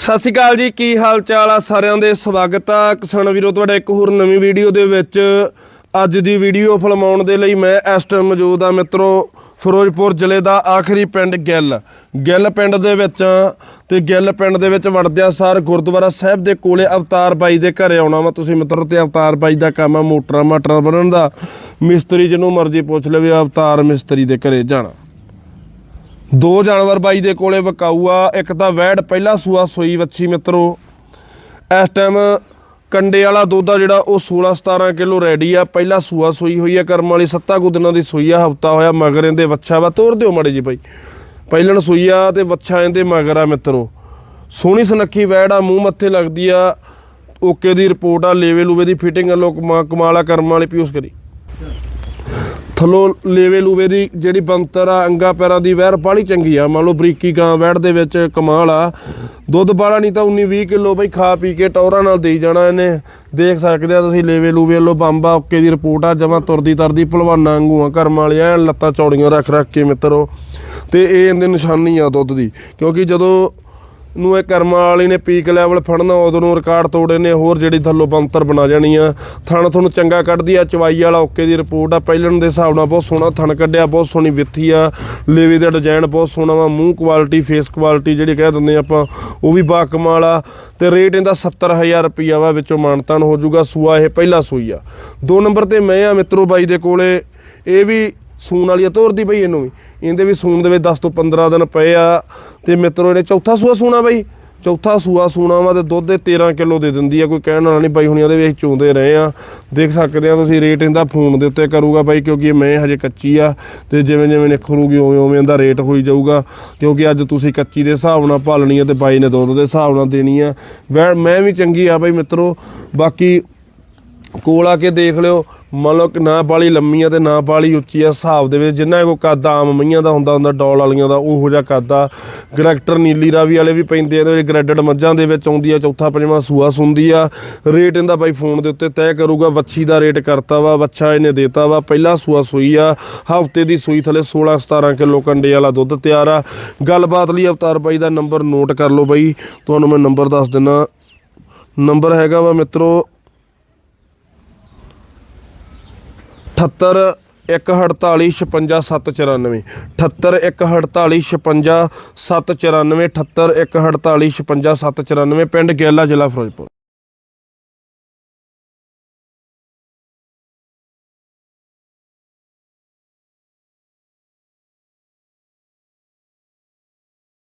ਸਤਿ ਸ਼੍ਰੀ ਅਕਾਲ ਜੀ, ਕੀ ਹਾਲ ਚਾਲ ਆ ਸਾਰਿਆਂ ਦੇ? ਸਵਾਗਤ ਆ ਕਿਸਾਨ ਵੀਰੋ, ਤੁਹਾਡਾ ਇੱਕ ਹੋਰ ਨਵੀਂ ਵੀਡੀਓ ਦੇ ਵਿੱਚ। ਅੱਜ ਦੀ ਵੀਡੀਓ ਫਿਲਮਾਉਣ ਦੇ ਲਈ ਮੈਂ ਇਸ ਟਾਈਮ ਮੌਜੂਦ ਆ ਮਿੱਤਰੋ, ਫਿਰੋਜ਼ਪੁਰ ਜ਼ਿਲ੍ਹੇ ਦਾ ਆਖਰੀ ਪਿੰਡ ਗਿੱਲ। ਗਿੱਲ ਪਿੰਡ ਦੇ ਵਿੱਚ ਆ ਤੇ ਗਿੱਲ ਪਿੰਡ ਦੇ ਵਿੱਚ ਵੜਦਿਆਂ ਸਾਰ ਗੁਰਦੁਆਰਾ ਸਾਹਿਬ ਦੇ ਕੋਲੇ ਅਵਤਾਰ ਬਾਈ ਦੇ ਘਰੇ ਆਉਣਾ ਵਾ। ਤੁਸੀਂ ਮਿੱਤਰੋ, ਤੇ ਅਵਤਾਰ ਬਾਈ ਦਾ ਕੰਮ ਆ ਮੋਟਰਾਂ ਮਾਟਰਾਂ ਬਣਨ ਦਾ। ਮਿਸਤਰੀ ਜਿਹਨੂੰ ਮਰਜ਼ੀ ਪੁੱਛ ਲਵੇ, ਅਵਤਾਰ ਮਿਸਤਰੀ ਦੇ ਘਰੇ ਜਾਣਾ। ਦੋ ਜਾਨਵਰ ਬਾਈ ਦੇ ਕੋਲੇ ਵਕਾਊ ਆ ਇੱਕ ਤਾਂ ਵੈੜ ਪਹਿਲਾ ਸੂਆ ਸੋਈ ਵੱਛੀ ਮਿੱਤਰੋ। ਇਸ ਟਾਈਮ ਕੰਡੇ ਵਾਲਾ ਦੁੱਧ ਆ ਜਿਹੜਾ, ਉਹ 16 17 ਕਿਲੋ ਰੈਡੀ ਆ, ਪਹਿਲਾ ਸੂਆ ਸੋਈ ਹੋਈ ਆ, ਕਰਮ ਵਾਲੀ 7 ਕੁ ਦਿਨਾਂ ਦੀ ਸੋਈ ਆ, ਹਫਤਾ ਹੋਇਆ ਮਗਰ ਇਹਦੇ ਵੱਛਾ ਵਾ ਤੋੜ ਦਿਓ ਮੜੇ ਜੀ ਬਾਈ। ਪਹਿਲਣ ਸੋਈ ਆ ਤੇ ਵੱਛਾ ਇਹਦੇ ਮਗਰ ਆ ਮਿੱਤਰੋ। ਸੋਹਣੀ ਸੁਨੱਖੀ ਵੈੜ ਆ, ਮੂੰਹ ਮੱਥੇ ਲੱਗਦੀ ਆ। ਓਕੇ ਦੀ ਰਿਪੋਰਟ ਆ, ਲੇਵੇ ਲੂਵੇ ਦੀ ਫਿਟਿੰਗ ਆ, ਲੋਕ ਆ, ਕਰਮ ਵਾਲੇ, ਪਿਓਸ ਕਰੀ। ਥੱਲੋਂ ਲੇਵੇ ਲੂਵੇ ਦੀ ਜਿਹੜੀ ਬੰਤਰ ਆ, ਅੰਗਾ ਪੈਰਾਂ ਦੀ ਵਹਿਰ ਬਾਹਲੀ ਚੰਗੀ ਆ। ਮੰਨ ਲਓ ਬਰੀਕੀ ਗਾਂ ਵਹਿੜ ਦੇ ਵਿੱਚ ਕਮਾਲ ਆ। ਦੁੱਧ ਬਾਲਾ ਨਹੀਂ ਤਾਂ 19 20 ਕਿਲੋ ਬਈ ਖਾ ਪੀ ਕੇ ਟੌਰਾਂ ਨਾਲ ਦੇਈ ਜਾਣਾ ਇਹਨੇ। ਦੇਖ ਸਕਦੇ ਆ ਤੁਸੀਂ ਲੇਵੇ ਲੂਵੇ ਵੱਲੋਂ ਬੰਬਾ ਓਕੇ ਦੀ ਰਿਪੋਰਟ ਆ, ਜਮਾਂ ਤੁਰਦੀ ਤਰਦੀ ਭਲਵਾਨਾਂ ਵਾਂਗੂ ਆ ਕਰਮ ਵਾਲੇ ਐਨ ਲੱਤਾਂ ਚੌੜੀਆਂ ਰੱਖ ਰੱਖ ਕੇ ਮਿੱਤਰੋ। ਤੇ ਇਹ ਇਹਦੇ ਨਿਸ਼ਾਨੀ ਆ ਦੁੱਧ ਦੀ, ਕਿਉਂਕਿ ਜਦੋਂ ਨੂੰ ਇਹ ਕਰਮ ਵਾਲੀ ਨੇ ਪੀਕ ਲੈਵਲ ਫੜਨਾ, ਉਦੋਂ ਨੂੰ ਰਿਕਾਰਡ ਤੋੜੇ ਨੇ ਹੋਰ ਜਿਹੜੀ ਥੱਲੋਂ ਬੰਤਰ ਬਣਾ ਜਾਣੀ ਆ। ਥਣ ਤੁਹਾਨੂੰ ਚੰਗਾ ਕੱਢਦੀ ਆ, ਚਵਾਈ ਵਾਲਾ ਓਕੇ ਦੀ ਰਿਪੋਰਟ ਆ। ਪਹਿਲਣ ਦੇ ਹਿਸਾਬ ਨਾਲ ਬਹੁਤ ਸੋਹਣਾ ਥਣ ਕੱਢਿਆ, ਬਹੁਤ ਸੋਹਣੀ ਵਿੱਥੀ ਆ। ਲੇਵੇ ਦਾ ਡਿਜ਼ਾਈਨ ਬਹੁਤ ਸੋਹਣਾ ਵਾ, ਮੂੰਹ ਕੁਆਲਿਟੀ ਫੇਸ ਕੁਆਲਿਟੀ ਜਿਹੜੀ ਕਹਿ ਦਿੰਦੇ ਆਪਾਂ, ਉਹ ਵੀ ਬਾ ਕਮਾਲ ਆ। ਤੇ ਰੇਟ ਇਹਦਾ 70000 ਰੁਪਈਆ ਵਾ, ਵਿੱਚੋਂ ਮਾਨਤਾਨ ਹੋ ਜਾਊਗਾ, ਸੂਆ ਇਹ ਪਹਿਲਾ ਸੂਈ ਆ। ਦੋ ਨੰਬਰ ਤੇ ਮੈਂ ਆ ਮਿੱਤਰੋ ਬਾਈ ਦੇ ਕੋਲੇ, ਇਹ ਵੀ ਸੂਣ ਵਾਲੀ ਆ, ਤੋਰਦੀ ਬਈ ਇਹਨੂੰ ਵੀ। ਇਹਦੇ ਵੀ ਸੂਣ ਦੇ ਵਿੱਚ 10 ਤੋਂ 15 ਦਿਨ ਪਏ ਆ। ਤੇ ਮਿੱਤਰੋ, ਇਹਨੇ ਚੌਥਾ ਸੂਆ ਸੂਣਾ ਬਈ। ਚੌਥਾ ਸੂਆ ਸੂਣਾ ਵਾ ਤੇ ਦੁੱਧ ਦੇ 13 ਕਿਲੋ ਦੇ ਦਿੰਦੀ ਆ। ਕੋਈ ਕਹਿਣ ਵਾਲਾ ਨਹੀਂ ਬਾਈ ਹੁਣੀਆਂ ਦੇ ਵਿੱਚ ਚੋਂਦੇ ਰਹੇ ਆ। ਦੇਖ ਸਕਦੇ ਆ ਤੁਸੀਂ ਰੇਟ ਇਹਦਾ ਫੋਨ ਦੇ ਉੱਤੇ ਕਰੂਗਾ ਬਾਈ, ਕਿਉਂਕਿ ਇਹ ਮੈਂ ਹਜੇ ਕੱਚੀ ਆ। ਤੇ ਜਿਵੇਂ ਜਿਵੇਂ ਨਿਖਰੂਗੀ, ਉਵੇਂ ਉਵੇਂ ਇਹਦਾ ਰੇਟ ਹੋਈ ਜਾਊਗਾ। ਕਿਉਂਕਿ ਅੱਜ ਤੁਸੀਂ ਕੱਚੀ ਦੇ ਹਿਸਾਬ ਨਾਲ ਭਾਲਣੀ ਆ ਤੇ ਬਾਈ ਨੇ ਦੁੱਧ ਦੇ ਹਿਸਾਬ ਨਾਲ ਦੇਣੀ ਆ। ਵੈ- ਮੈਂ ਵੀ ਚੰਗੀ ਆ ਬਾਈ ਮਿੱਤਰੋ। ਬਾਕੀ ਕੋਲ ਆ ਕੇ ਦੇਖ ਲਿਓ। ਮੰਨ ਲਓ ਨਾ ਬਾਲੀ ਲੰਮੀ ਆ ਤੇ ਨਾ ਬਾਲੀ ਉੱਚੀ ਆ, ਹਿਸਾਬ ਦੇ ਵਿੱਚ ਜਿੰਨਾ ਕੋ ਕੱਦ ਆਮ ਮਈਆਂ ਦਾ ਹੁੰਦਾ ਹੁੰਦਾ ਡੋਲ ਵਾਲੀਆਂ ਦਾ, ਉਹੋ ਜਿਹਾ ਕੱਦ ਆ। ਗਰੈਕਟਰ ਨੀਲੀ ਰਾਵੀ ਵਾਲੇ ਵੀ ਪੈਂਦੇ ਆ ਇਹਦੇ ਵਿੱਚ ਗ੍ਰੈਡਡ ਮੱਝਾਂ ਦੇ ਵਿੱਚ ਆਉਂਦੀ ਆ, ਚੌਥਾ, ਪੰਜਵਾਂ ਸੂਆ ਸੁੰਦੀ ਆ। ਰੇਟ ਇਹਦਾ ਬਾਈ ਫੋਨ ਦੇ ਉੱਤੇ ਤੈਅ ਕਰੂਗਾ, ਵੱਛੀ ਦਾ ਰੇਟ ਕਰਤਾ ਵਾ, ਵੱਛਾ ਇਹਨੇ ਦੇਤਾ ਵਾ, ਪਹਿਲਾ ਸੂਆ ਸੂਈ ਆ, ਹਫ਼ਤੇ ਦੀ ਸੂਈ ਥਲੇ 16 17 ਕਿਲੋ ਕੰਡੇ ਵਾਲਾ ਦੁੱਧ ਤਿਆਰ ਆ। ਗੱਲਬਾਤ ਲਈ ਅਵਤਾਰ ਬਾਈ ਦਾ ਨੰਬਰ ਨੋਟ ਕਰ ਲਓ ਬਾਈ, ਤੁਹਾਨੂੰ ਮੈਂ ਨੰਬਰ ਦੱਸ ਦਿੰਨਾ। ਨੰਬਰ ਹੈਗਾ ਵਾ ਮਿੱਤਰੋ 78 148 56 794 78 148 56 794 78 148 56 794 ਪਿੰਡ ਗੇਲਾ, ਜ਼ਿਲ੍ਹਾ ਫਿਰੋਜ਼ਪੁਰ।